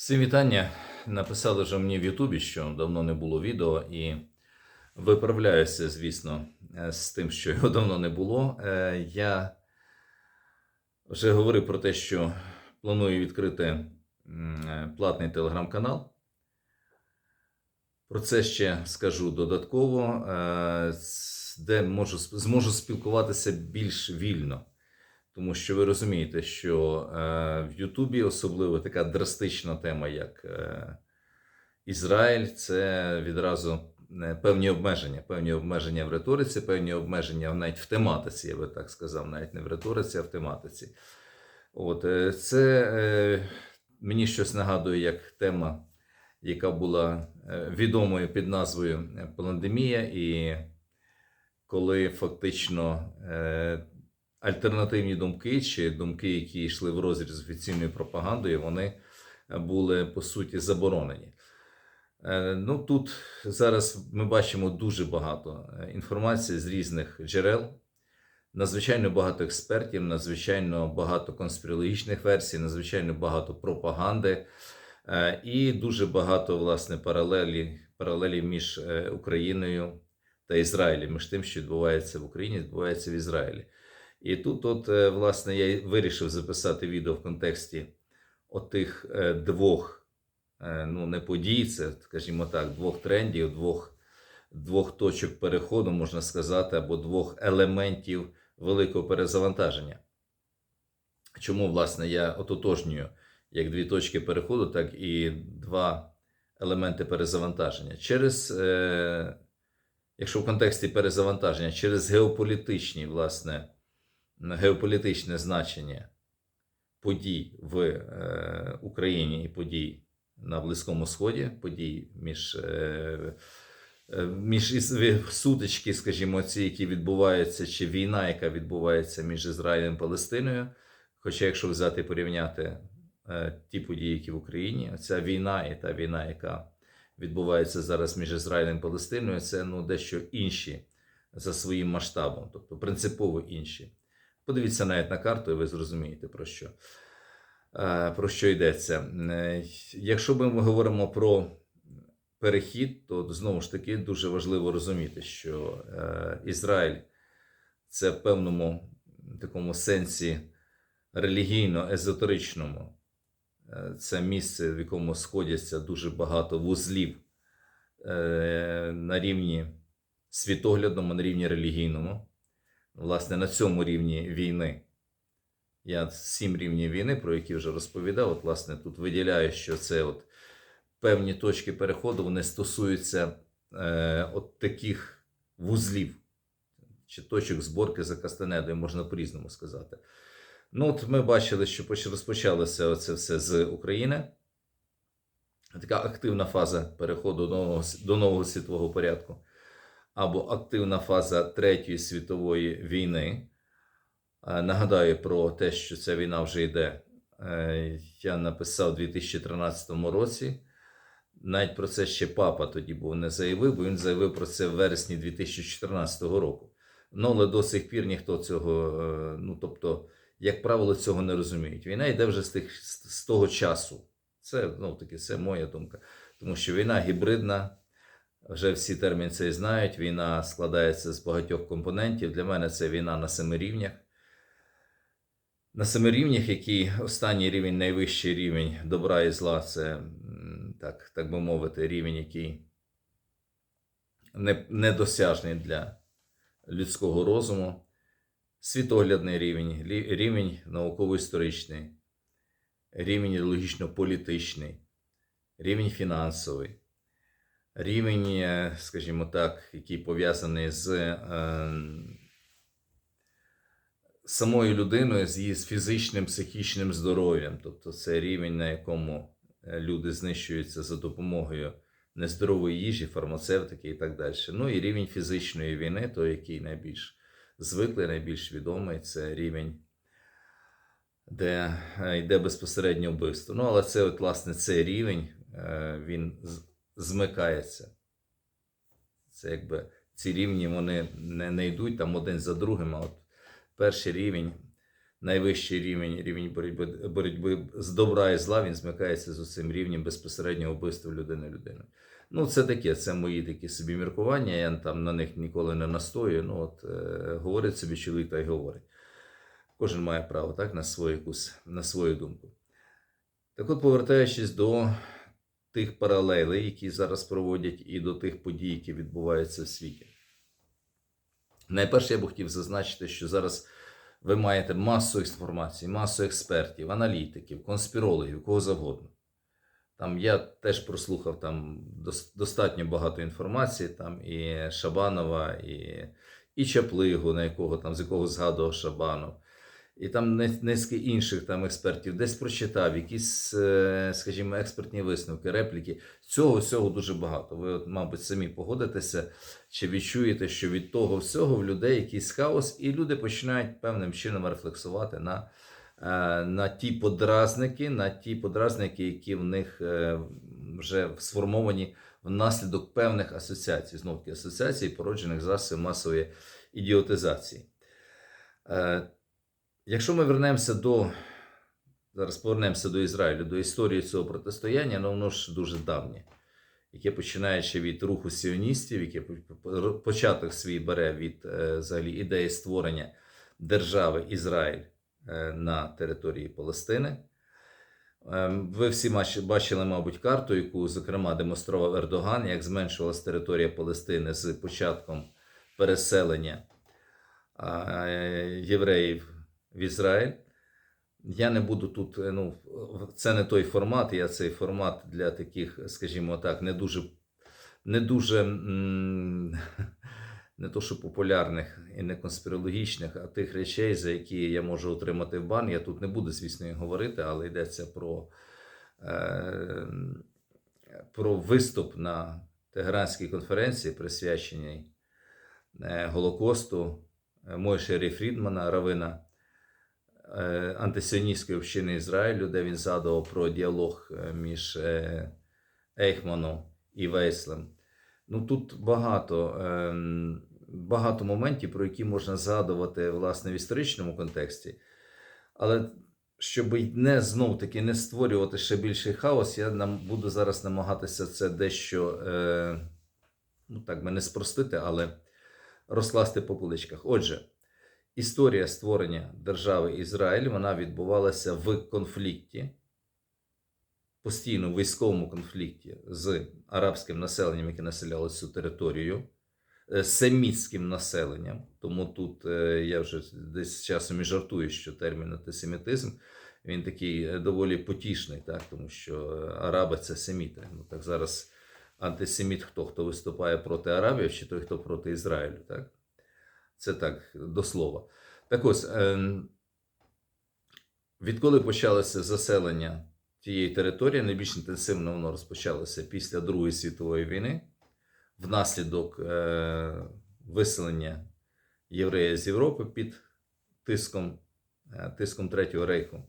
Всім вітання. Написали вже мені в Ютубі, що давно не було відео, і виправляюся, звісно, е, з тим, що його давно не було. Е, Я вже говорив про те, що планую відкрити е, платний телеграм-канал. Про це ще скажу додатково, де можу, зможу спілкуватися більш вільно. Тому що ви розумієте, що е, в Ютубі особливо така драстична тема, як е, Ізраїль, це відразу е, певні обмеження. Певні обмеження в риториці, певні обмеження навіть в тематиці, я би так сказав, навіть не в риториці, а в тематиці. От, е, це е, мені щось нагадує як тема, яка була е, відомою під назвою пандемія, і коли фактично е, альтернативні думки чи думки, які йшли в розріз з офіційною пропагандою, вони були по суті заборонені. Е, Ну тут зараз ми бачимо дуже багато е, інформації з різних джерел, надзвичайно багато експертів, надзвичайно багато конспірологічних версій, надзвичайно багато пропаганди е, і дуже багато власне паралелі, паралелів між е, Україною та Ізраїлем, між тим, що відбувається в Україні, відбувається в Ізраїлі. І тут, от, е, власне, я вирішив записати відео в контексті отих е, двох, е, ну, не подій, це, скажімо так, двох трендів, двох, двох точок переходу, можна сказати, або двох елементів великого перезавантаження. Чому, власне, я ототожнюю як дві точки переходу, так і два елементи перезавантаження. Через, е, якщо в контексті перезавантаження, через геополітичні, власне, геополітичне значення подій в е, Україні і подій на Близькому Сході, подій між, е, е, між сутички, скажімо, ці, які відбуваються, чи війна, яка відбувається між Ізраїлем і Палестиною. Хоча, якщо взяти і порівняти ті події, які в Україні, ця війна і та війна, яка відбувається зараз між Ізраїлем і Палестиною, це ну, дещо інші за своїм масштабом, тобто принципово інші. Подивіться навіть на карту, і ви зрозумієте про що, е, про що йдеться. Е, Якщо ми говоримо про перехід, то знову ж таки дуже важливо розуміти, що е, Ізраїль це в певному такому сенсі релігійно-езотеричному. Це місце, в якому сходяться дуже багато вузлів на рівні світоглядному, на рівні релігійному власне, на цьому рівні війни. Я сім рівнів війни, про які вже розповідав. От, власне, тут виділяю, що це от певні точки переходу вони стосуються е, от таких вузлів чи точок зборки за Кастанедою, можна по-різному сказати. Ну, от ми бачили, що розпочалося це все з України. Така активна фаза переходу до нового, до нового світового порядку або активна фаза Третьої світової війни. Е, Нагадаю про те, що ця війна вже йде. е, Я написав у 2013 році. Навіть про це ще папа тоді був не заявив, бо він заявив про це в вересні 2014 року. Ну, але до сих пір ніхто цього, е, ну тобто, як правило, цього не розуміють. Війна йде вже з, тих, з того часу. Це ну, таки, це моя думка. Тому що війна гібридна, вже всі терміни це знають. Війна складається з багатьох компонентів. Для мене це війна на семи рівнях. На семи рівнях, який останній рівень, найвищий рівень добра і зла, це, так, так би мовити, рівень, який не, недосяжний для людського розуму, світоглядний рівень, рівень науково-історичний, рівень ідеологічно-політичний, рівень фінансовий рівень, е, скажімо так, який пов'язаний з е, самою людиною, з її фізичним, психічним здоров'ям. Тобто це рівень, на якому е, люди знищуються за допомогою нездорової їжі, фармацевтики і так далі. Ну і рівень фізичної війни, той, який найбільш звиклий, найбільш відомий, це рівень. Де е, йде безпосередньо вбивство. Ну, але це, от, власне, цей рівень, він змикається. Це якби ці рівні вони не, не йдуть там один за другим, а от перший рівень найвищий рівень, рівень боротьби, боротьби з добра і зла, він змикається з цим рівнем безпосереднього вбивства людини людини. Ну, це таке, це мої такі собі міркування. Я там на них ніколи не настою. Ну, от е, говорить собі чоловік та й говорить. Кожен має право так, на свою якусь, на свою думку. Так от, повертаючись до тих паралелей, які зараз проводять, і до тих подій, які відбуваються в світі. Найперше, я б хотів зазначити, що зараз ви маєте масу інформації, масу експертів, аналітиків, конспірологів, кого завгодно. Там я теж прослухав там достатньо багато інформації, там і Шабанова, і, і Чаплигу, на якого там з якого згадував Шабанов, і там низки інших там експертів, десь прочитав якісь, е, скажімо, експертні висновки, репліки. Цього всього дуже багато. Ви, от, мабуть, самі погодитеся, чи відчуєте, що від того всього в людей якийсь хаос, і люди починають певним чином рефлексувати на, е, на ті подразники, на ті подразники, які в них е, вже сформовані внаслідок певних асоціацій, знов таки асоціацій, породжених засобів масової ідіотизації. Якщо ми вернемося до зараз повернемося до Ізраїлю, до історії цього протистояння, ну воно ж дуже давнє, яке починаючи від руху сіоністів, яке по- по- початок свій бере від е, взагалі ідеї створення держави Ізраїль е, на території Палестини. Ем, Ви всі бачили, мабуть, карту, яку, зокрема, демонстрував Ердоган, як зменшувалась територія Палестини з початком переселення е, євреїв в Ізраїль. Я не буду тут, е, ну, це не той формат, я цей формат для таких, скажімо так, не дуже, не дуже не то, що популярних і не конспірологічних, а тих речей, за які я можу отримати в бан. Я тут не буду, звісно, і говорити, але йдеться про, е, про виступ на Тегеранській конференції, присвяченій е, Голокосту Мойшері Фрідмана, равина антисіоністської общини Ізраїлю, де він згадував про діалог е, між е, Ейхманом і Вейслем. Ну тут багато, ем, багато моментів, про які можна згадувати власне в історичному контексті. Але щоб не знов таки не створювати ще більший хаос, я нам буду зараз намагатися це дещо, е, ну так би не спростити, але розкласти по поличках. Отже, історія створення держави Ізраїль вона відбувалася в конфлікті, постійно в військовому конфлікті з арабським населенням, яке населяло цю територію, е, семітським населенням. Тому тут е, я вже десь часом і жартую, що термін антисемітизм він такий е, доволі потішний, так? тому що араби це семіти. Ну так зараз антисеміт хто? Хто виступає проти арабів, чи той, хто проти Ізраїлю. Так? Це так до слова. Так ось, ем, відколи почалося заселення тієї території, найбільш інтенсивно воно розпочалося після Другої світової війни, внаслідок е, виселення євреїв з Європи під тиском, е, тиском Третього рейху.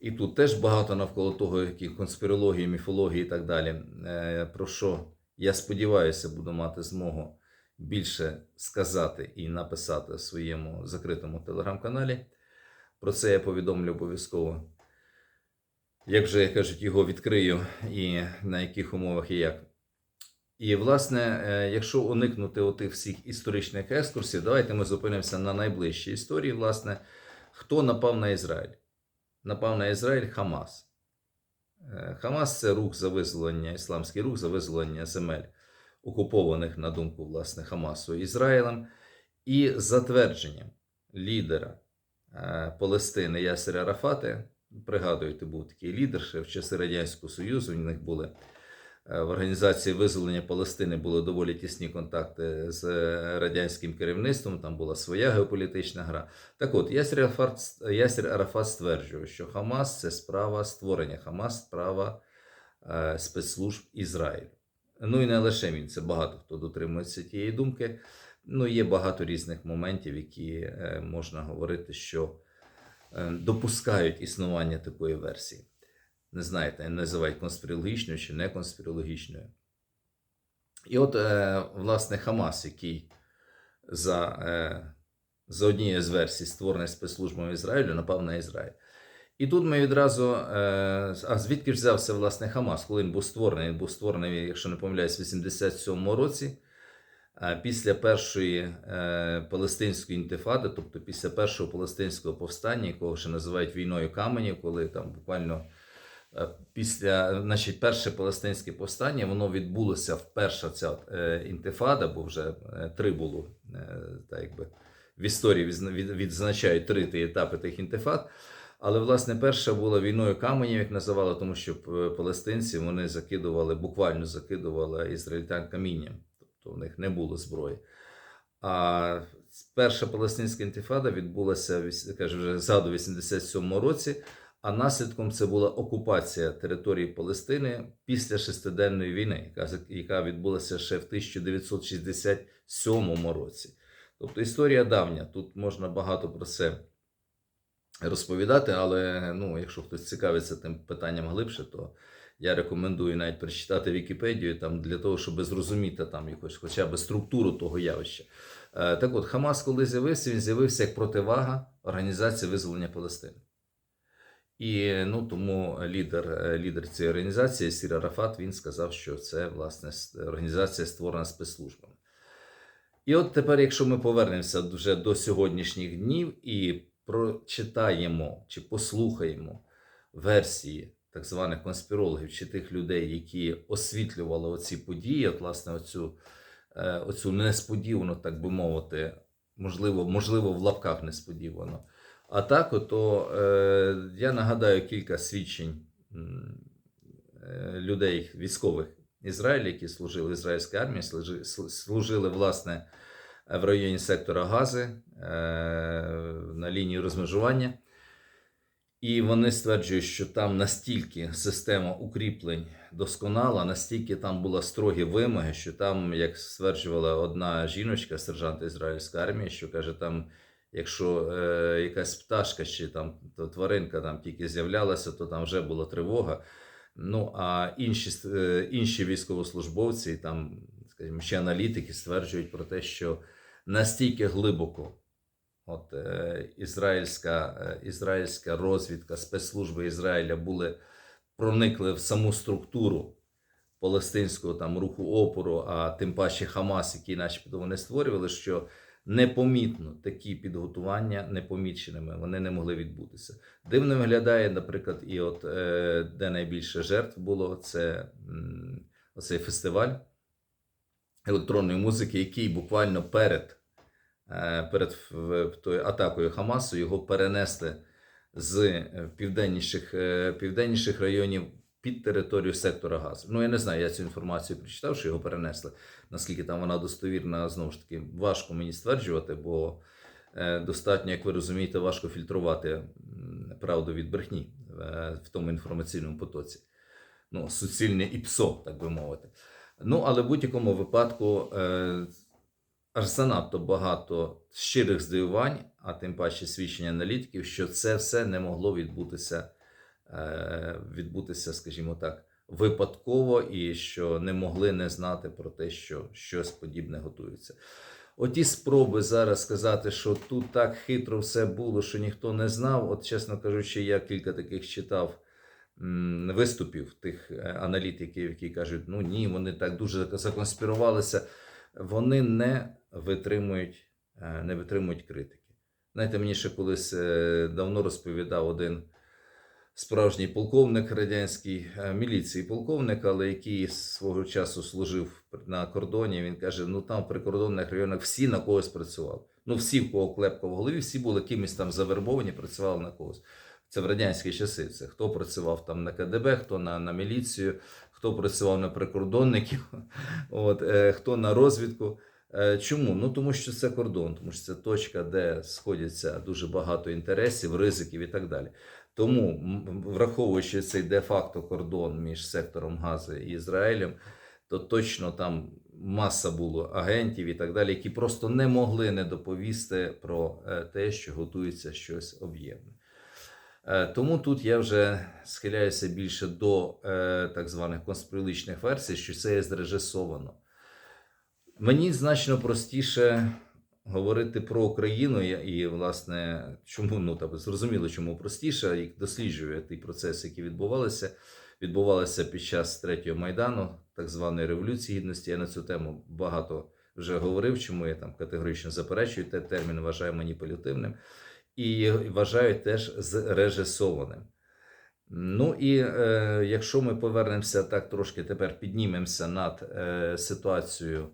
І тут теж багато навколо того, які конспірології, міфології і так далі. Е, Про що я сподіваюся, буду мати змогу більше сказати і написати в своєму закритому телеграм-каналі. Про це я повідомлю обов'язково. Як вже як кажуть, його відкрию і на яких умовах і як. І, власне, е, якщо уникнути отих всіх історичних екскурсів, давайте ми зупинимося на найближчій історії. Власне, хто напав на Ізраїль? Напав на Ізраїль Хамас. Е, Хамас це рух за визволення, ісламський рух за визволення земель, окупованих, на думку власне, Хамасу Ізраїлем, і затвердженням лідера е, Палестини Ясера Арафати. Пригадуєте, був такий лідер ще в часи Радянського Союзу. У них були е, в організації визволення Палестини були доволі тісні контакти з е, радянським керівництвом. Там була своя геополітична гра. Так от, Ясер Арафат, Ясер Арафат стверджував, що Хамас це справа створення, Хамас справа спецслужб Ізраїлю. Ну і не лише він, це багато хто дотримується тієї думки. Ну, є багато різних моментів, які е, можна говорити, що е, допускають існування такої версії. Не знаєте, називають конспірологічною чи не конспірологічною. І от, е, власне, Хамас, який за за однією з версій, створений спецслужбами Ізраїлю, напав на Ізраїль. І тут ми відразу. е, А звідки ж взявся власне Хамас, коли він був створений? Він був створений, якщо не помиляюсь, в 87-му році. Після першої е, палестинської інтифади, тобто після першого палестинського повстання, якого ще називають війною каменів, коли там буквально е, після, значить, перше палестинське повстання, воно відбулося вперше ця е, інтифада, бо вже е, три було, е, так якби в історії відзначають три етапи тих інтифад. Але власне перша була війною каменів, як називали, тому що е, палестинці вони закидували, буквально закидували ізраїльтян камінням, тобто в них не було зброї. А перша палестинська інтифада відбулася каже, вже ззаду 87-му році. А наслідком це була окупація території Палестини після шестиденної війни, яка, яка відбулася ще в 1967 році. Тобто історія давня. Тут можна багато про це розповідати, але ну, якщо хтось цікавиться тим питанням глибше, то я рекомендую навіть прочитати Вікіпедію там, для того, щоб зрозуміти там якось хоча б структуру того явища. Е, Так от, Хамас, коли з'явився, він з'явився як противага Організації визволення Палестини. І ну, тому лідер, е, лідер цієї організації Сір Арафат він сказав, що це власне організація створена спецслужбами. І от тепер, якщо ми повернемося вже до сьогоднішніх днів і прочитаємо чи послухаємо версії так званих конспірологів чи тих людей, які освітлювали оці події, от, власне, оцю, е, оцю несподівану, так би мовити, можливо, можливо, в лапках несподівано. А так, ото е, я нагадаю кілька свідчень е, людей, військових Ізраїля, які служили в ізраїльській армії, служи- сл- служили, власне, в районі сектора Гази е, на лінії розмежування. І вони стверджують, що там настільки система укріплень досконала, настільки там були строгі вимоги, що там, як стверджувала одна жіночка, сержант ізраїльської армії, що каже, там, якщо е, якась пташка чи там то тваринка там тільки з'являлася, то там вже була тривога. Ну а інші, е, інші військовослужбовці, там, скажімо, ще аналітики стверджують про те, що настільки глибоко От е, ізраїльська, е, ізраїльська розвідка, спецслужби Ізраїля були проникли в саму структуру палестинського там руху опору, а тим паче Хамас, який начебто вони створювали, що непомітно такі підготування непоміченими вони не могли відбутися. Дивно виглядає, наприклад, і от е, де найбільше жертв було це м, оцей фестиваль електронної музики, який буквально перед е, перед тою атакою Хамасу його перенесли з е, південніших, е, південніших районів під територію сектора Газу. Ну, я не знаю, я цю інформацію прочитав, що його перенесли. Наскільки там вона достовірна, знову ж таки, важко мені стверджувати, бо достатньо, як ви розумієте, важко фільтрувати правду від брехні в тому інформаційному потоці. Ну, суцільне ІПСО, так би мовити. Ну, але в будь-якому випадку е, занадто багато щирих здивувань, а тим паче свідчення аналітиків, що це все не могло відбутися, е, відбутися, скажімо так, випадково, і що не могли не знати про те, що щось подібне готується. Оті спроби зараз сказати, що тут так хитро все було, що ніхто не знав. От, чесно кажучи, я кілька таких читав виступів тих е, аналітиків, які кажуть, ну ні, вони так дуже законспірувалися. Вони не витримують, е, не витримують критики. Знаєте, мені ще колись е, давно розповідав один справжній полковник радянський е, міліції, полковник, але який свого часу служив на кордоні. Він каже: ну там в прикордонних районах всі на когось працювали. Ну, всі, в кого клепка в голові, всі були кимось там завербовані, працювали на когось. Це в радянські часи. Це хто працював там на КДБ, хто на, на міліцію, хто працював на прикордонників, от, е, хто на розвідку. Е, Чому? Ну тому що це кордон, тому що це точка, де сходяться дуже багато інтересів, ризиків і так далі. Тому, враховуючи цей де-факто кордон між сектором Гази і Ізраїлем, то точно там маса було агентів і так далі, які просто не могли не доповісти про е, те, що готується щось об'ємне. Е, Тому тут я вже схиляюся більше до е, так званих конспірологічних версій, що це є зрежисовано. Мені значно простіше говорити про Україну і, власне, чому ну так зрозуміло, чому простіше, і досліджує ті процеси, які відбувалися. Відбувалися під час третього майдану, так званої революції гідності. Я на цю тему багато вже говорив, чому я там категорично заперечую те термін, вважаю маніпулятивним і вважаю теж зрежисованим. Ну і е, якщо ми повернемося так трошки тепер піднімемося над е, ситуацією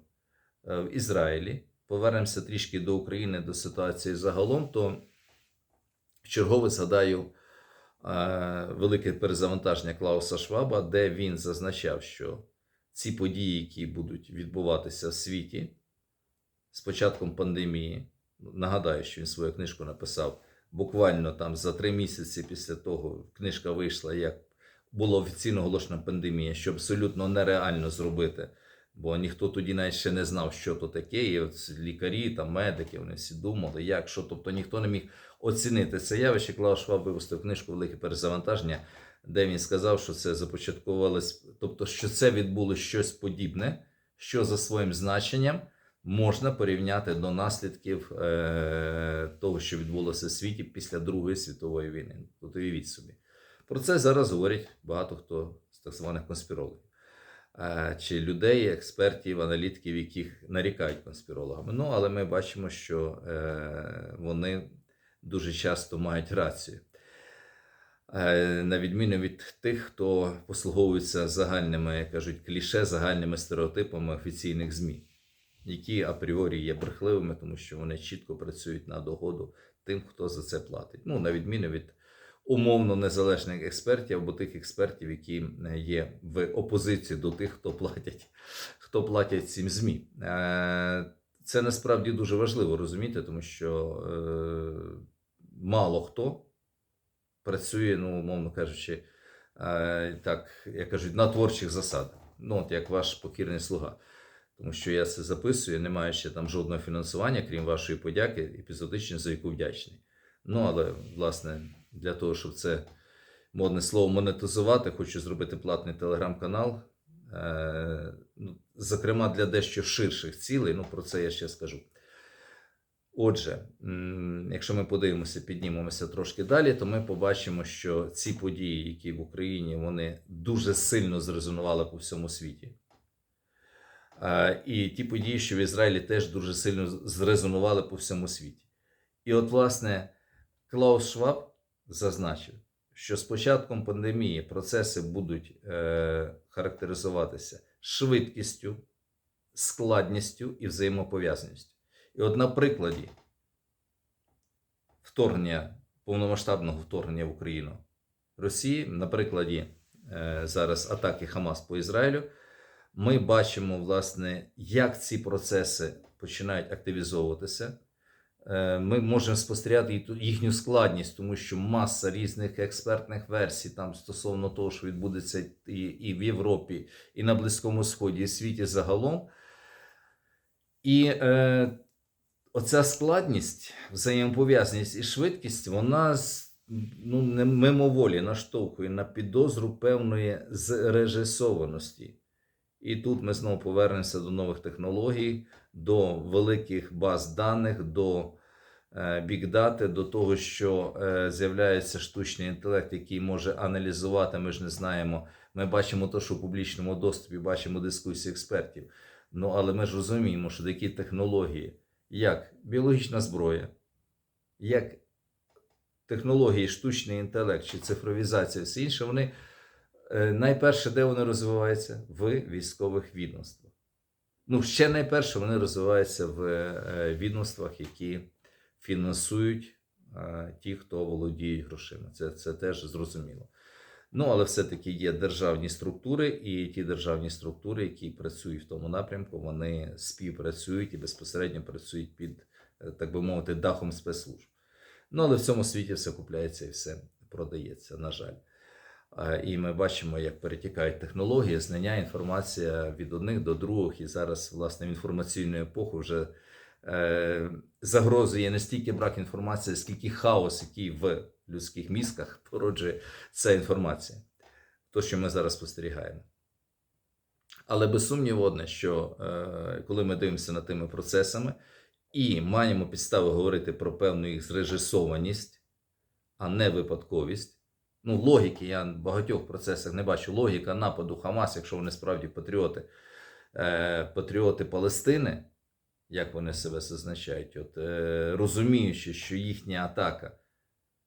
е, в Ізраїлі, повернемося трішки до України, до ситуації загалом, то чергове згадаю е, велике перезавантаження Клауса Шваба, де він зазначав, що ці події, які будуть відбуватися в світі з початком пандемії, нагадаю, що він свою книжку написав буквально там за три місяці після того книжка вийшла, як було офіційно оголошена пандемія, що абсолютно нереально зробити. Бо ніхто тоді навіть ще не знав, що то таке. І от лікарі, там, медики, вони всі думали, як що. Тобто ніхто не міг оцінити це явище. Клаус Шваб випустив книжку Велике перезавантаження, де він сказав, що це започаткувалось, тобто, що це відбулося щось подібне, що за своїм значенням можна порівняти до наслідків е, того, що відбулося в світі після Другої світової війни. Тут уявіть собі. Про це зараз говорять багато хто з так званих конспірологів. Е, Чи людей, експертів, аналітиків, яких нарікають конспірологами. Ну, але ми бачимо, що е, вони дуже часто мають рацію. На відміну від тих, хто послуговується загальними, як кажуть, кліше, загальними стереотипами офіційних ЗМІ які апріорі є брехливими, тому що вони чітко працюють на догоду тим, хто за це платить. Ну, на відміну від умовно незалежних експертів або тих експертів, які є в опозиції до тих, хто платять, хто платять цим ЗМІ. Е, Це насправді дуже важливо розуміти, тому що е, мало хто працює, ну, умовно кажучи, е, так, як кажуть, на творчих засадах. Ну, от як ваш покірний слуга тому що я це записую, не маю ще там жодного фінансування, крім вашої подяки, епізодично, за яку вдячний. Ну, але, власне, для того, щоб це модне слово монетизувати, хочу зробити платний телеграм-канал. Е, ну, Зокрема, для дещо ширших цілей, ну про це я ще скажу. Отже, якщо ми подивимося, піднімемося трошки далі, то ми побачимо, що ці події, які в Україні, вони дуже сильно зрезонували по всьому світі. І ті події, що в Ізраїлі теж дуже сильно зрезонували по всьому світі. І от, власне, Клаус Шваб зазначив, що з початком пандемії процеси будуть е, характеризуватися швидкістю, складністю і взаємопов'язаністю. І от на прикладі вторгнення, повномасштабного вторгнення в Україну Росії, на прикладі е, зараз атаки Хамас по Ізраїлю, ми бачимо, власне, як ці процеси починають активізовуватися. Е, Ми можемо спостерігати їхню складність, тому що маса різних експертних версій там стосовно того, що відбудеться і, і в Європі, і на Близькому Сході, і в світі загалом. І е, оця складність, взаємопов'язаність і швидкість, вона ну, не мимоволі наштовхує на підозру певної зрежисованості. І тут ми знову повернемося до нових технологій, до великих баз даних, до е, бікдати, до того, що е, з'являється штучний інтелект, який може аналізувати. Ми ж не знаємо. Ми бачимо те, що в публічному доступі бачимо дискусії експертів. Ну але ми ж розуміємо, що такі технології, як біологічна зброя, як технології, штучний інтелект чи цифровізація, все інше, вони Е, найперше, де вони розвиваються? В військових відомствах. Ну, ще найперше вони розвиваються в е, відомствах, які фінансують е, ті, хто володіють грошима. Це, це теж зрозуміло. Ну, але все-таки є державні структури, і ті державні структури, які працюють в тому напрямку, вони співпрацюють і безпосередньо працюють під, е, так би мовити, дахом спецслужб. Ну, але в цьому світі все купляється і все продається, на жаль. І ми бачимо, як перетікають технології, знання, інформація від одних до других. І зараз, власне, в інформаційну епоху вже е, загрозою не стільки брак інформації, скільки хаос, який в людських мізках породжує ця інформація. То, що ми зараз спостерігаємо. Але без сумніву одне, що е, коли ми дивимося над тими процесами, і маємо підстави говорити про певну їх зрежисованість, а не випадковість. Ну, логіки я в багатьох процесах не бачу. Логіка нападу Хамас, якщо вони справді патріоти, е, патріоти Палестини, як вони себе зазначають, от, е, розуміючи, що їхня атака,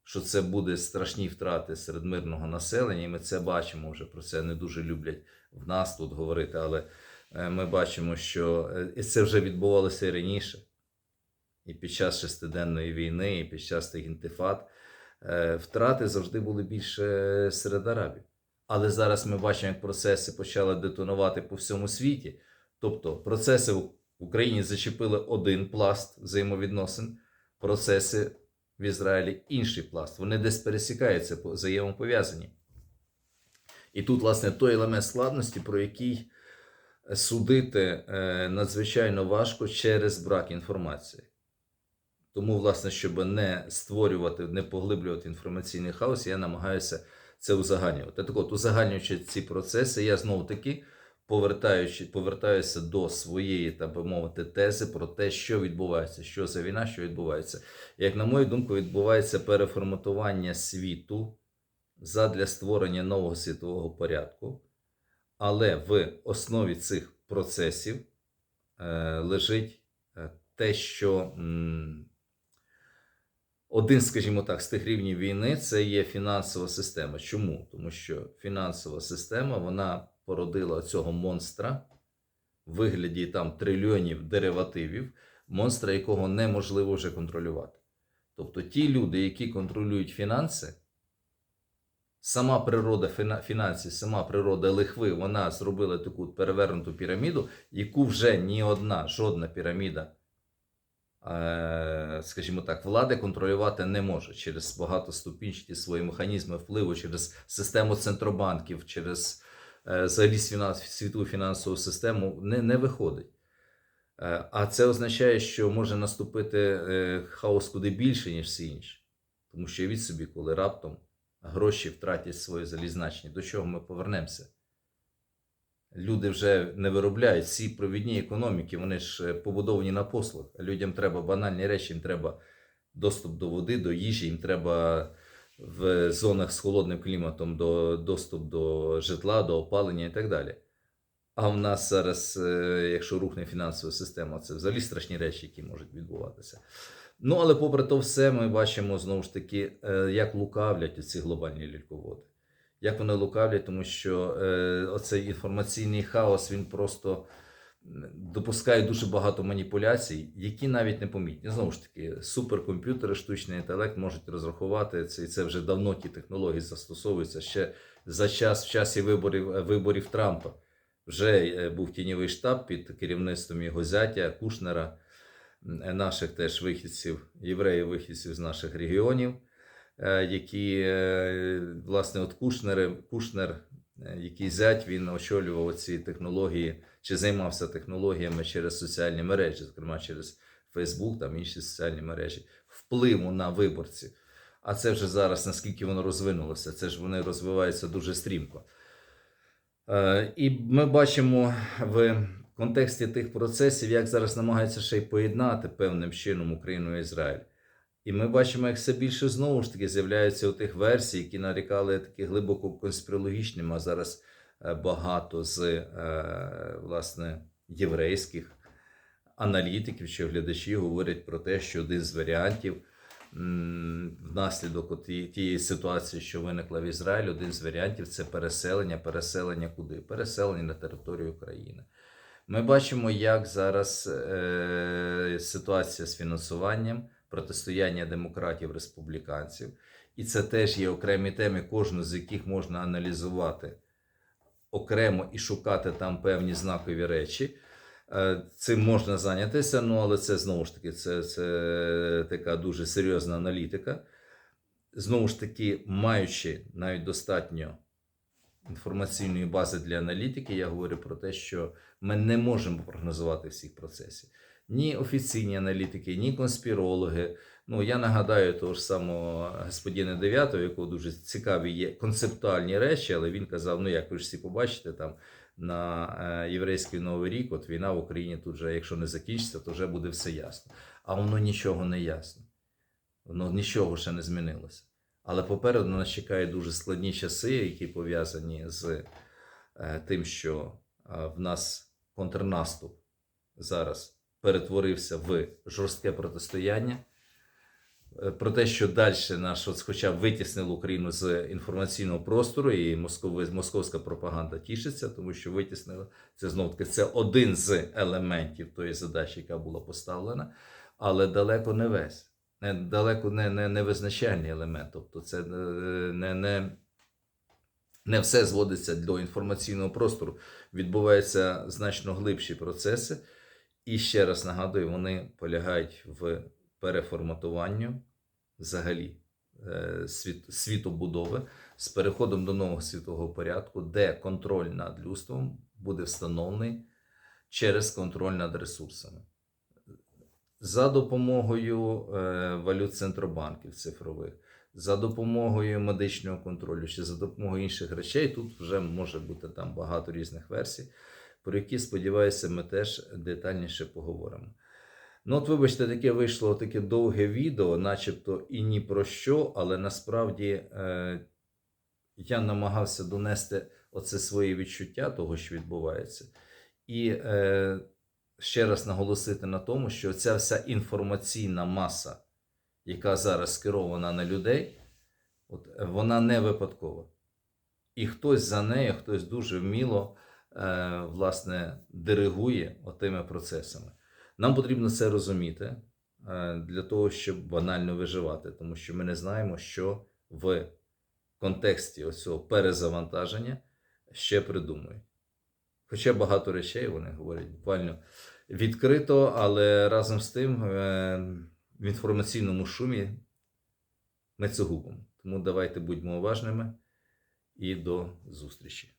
що це буде страшні втрати серед мирного населення, і ми це бачимо вже про це не дуже люблять в нас тут говорити, але е, ми бачимо, що е, це вже відбувалося і раніше. І під час шестиденної війни, і під час тих інтифад е, втрати завжди були більше серед арабів. Але зараз ми бачимо, як процеси почали детонувати по всьому світі. Тобто процеси в Україні зачепили один пласт взаємовідносин, процеси в Ізраїлі інший пласт. Вони десь пересікаються, по- взаємопов'язані. І тут, власне, той елемент складності, про який судити е, надзвичайно важко через брак інформації. Тому, власне, щоб не створювати, не поглиблювати інформаційний хаос, я намагаюся це узагальнювати. Так от, узагальнюючи ці процеси, я знову таки повертаючи, повертаюся до своєї, так би мовити, тези про те, що відбувається, що за війна, що відбувається. Як на мою думку, відбувається переформатування світу задля створення нового світового порядку, але в основі цих процесів е, лежить е, те, що м, один, скажімо так, з тих рівнів війни це є фінансова система. Чому? Тому що фінансова система вона породила цього монстра в вигляді там трильйонів деривативів, монстра, якого неможливо вже контролювати. Тобто ті люди, які контролюють фінанси, сама природа фіна- фінансів, сама природа лихви, вона зробила таку перевернуту піраміду, яку вже ні одна, жодна піраміда, скажімо так, влади контролювати не може через багатоступінчаті свої механізми впливу, через систему центробанків, через е, взагалі світову фінансову систему не, не виходить. Е, А це означає, що може наступити е, хаос куди більше, ніж всі інші. Тому що від собі, коли раптом гроші втратять своє залізначення, до чого ми повернемося? Люди вже не виробляють всі провідні економіки, вони ж е, побудовані на послуг. Людям треба банальні речі, їм треба доступ до води, до їжі, їм треба в зонах з холодним кліматом до, доступ до житла, до опалення і так далі. А в нас зараз, е, якщо рухне фінансова система, це взагалі страшні речі, які можуть відбуватися. Ну, але попри то все, ми бачимо знову ж таки, е, як лукавлять ці глобальні лільководи. Як вони лукавлять, тому що е, оцей інформаційний хаос він просто допускає дуже багато маніпуляцій, які навіть не помітні. Знову ж таки, суперкомп'ютери, штучний інтелект можуть розрахувати це, і це вже давно ті технології застосовуються ще за час в часі виборів, виборів Трампа. Вже е, був тіньовий штаб під керівництвом його зятя Кушнера, наших теж вихідців, євреїв, вихідців з наших регіонів, які, е, власне, от Кушнери, Кушнер, е, який зять, він очолював ці технології чи займався технологіями через соціальні мережі, зокрема через Facebook, там інші соціальні мережі, впливу на виборців. А це вже зараз, наскільки воно розвинулося, це ж вони розвиваються дуже стрімко. Е, І ми бачимо в контексті тих процесів, як зараз намагаються ще й поєднати певним чином Україну і Ізраїль. І ми бачимо, як все більше знову ж таки з'являється у тих версій, які нарікали такі глибоко конспірологічними, а зараз е, багато з е, власне єврейських аналітиків чи глядачів говорять про те, що один з варіантів внаслідок тієї ситуації, що виникла в Ізраїлі, один з варіантів це переселення. Переселення куди? Переселення на територію України. Ми бачимо, як зараз е, ситуація з фінансуванням, протистояння демократів республіканців. І це теж є окремі теми, кожну з яких можна аналізувати окремо і шукати там певні знакові речі. Е, Цим можна зайнятися, ну але це знову ж таки це, це така дуже серйозна аналітика. Знову ж таки, маючи навіть достатньо інформаційної бази для аналітики, я говорю про те, що ми не можемо прогнозувати всіх процесів. Ні офіційні аналітики, ні конспірологи. Ну, я нагадаю того ж самого господина Дев'ятого, якого дуже цікаві є концептуальні речі, але він казав: ну як ви ж всі побачите, там на е, єврейський новий рік, от війна в Україні тут же, якщо не закінчиться, то вже буде все ясно. А воно нічого не ясно. Воно нічого ще не змінилося. Але попереду нас чекають дуже складні часи, які пов'язані з е, тим, що е, в нас контрнаступ зараз перетворився в жорстке протистояння. Е, Про те, що далі наш, хоча б витіснило Україну з інформаційного простору, і московська пропаганда тішиться, тому що витіснила це знов таки це один з елементів тої задачі, яка була поставлена, але далеко не весь. Далеко не, не, не визначальний елемент. Тобто, це е, не, не, не все зводиться до інформаційного простору. Відбуваються значно глибші процеси. І ще раз нагадую, вони полягають в переформатуванню взагалі е, світ, світобудови з переходом до нового світового порядку, де контроль над людством буде встановлений через контроль над ресурсами. За допомогою е, валют центробанків цифрових, за допомогою медичного контролю, чи за допомогою інших речей, тут вже може бути там багато різних версій, про які, сподіваюся, ми теж детальніше поговоримо. Ну, от, вибачте, таке вийшло таке довге відео, начебто і ні про що, але насправді е, я намагався донести оце своє відчуття того, що відбувається. І е, ще раз наголосити на тому, що ця вся інформаційна маса, яка зараз скерована на людей, от, вона не випадкова. І хтось за нею, хтось дуже вміло власне, диригує отими процесами. Нам потрібно це розуміти е, для того, щоб банально виживати, тому що ми не знаємо, що в контексті ось цього перезавантаження ще придумують. Хоча багато речей вони говорять буквально відкрито, але разом з тим е, в інформаційному шумі ми це губимо. Тому давайте будьмо уважними і до зустрічі.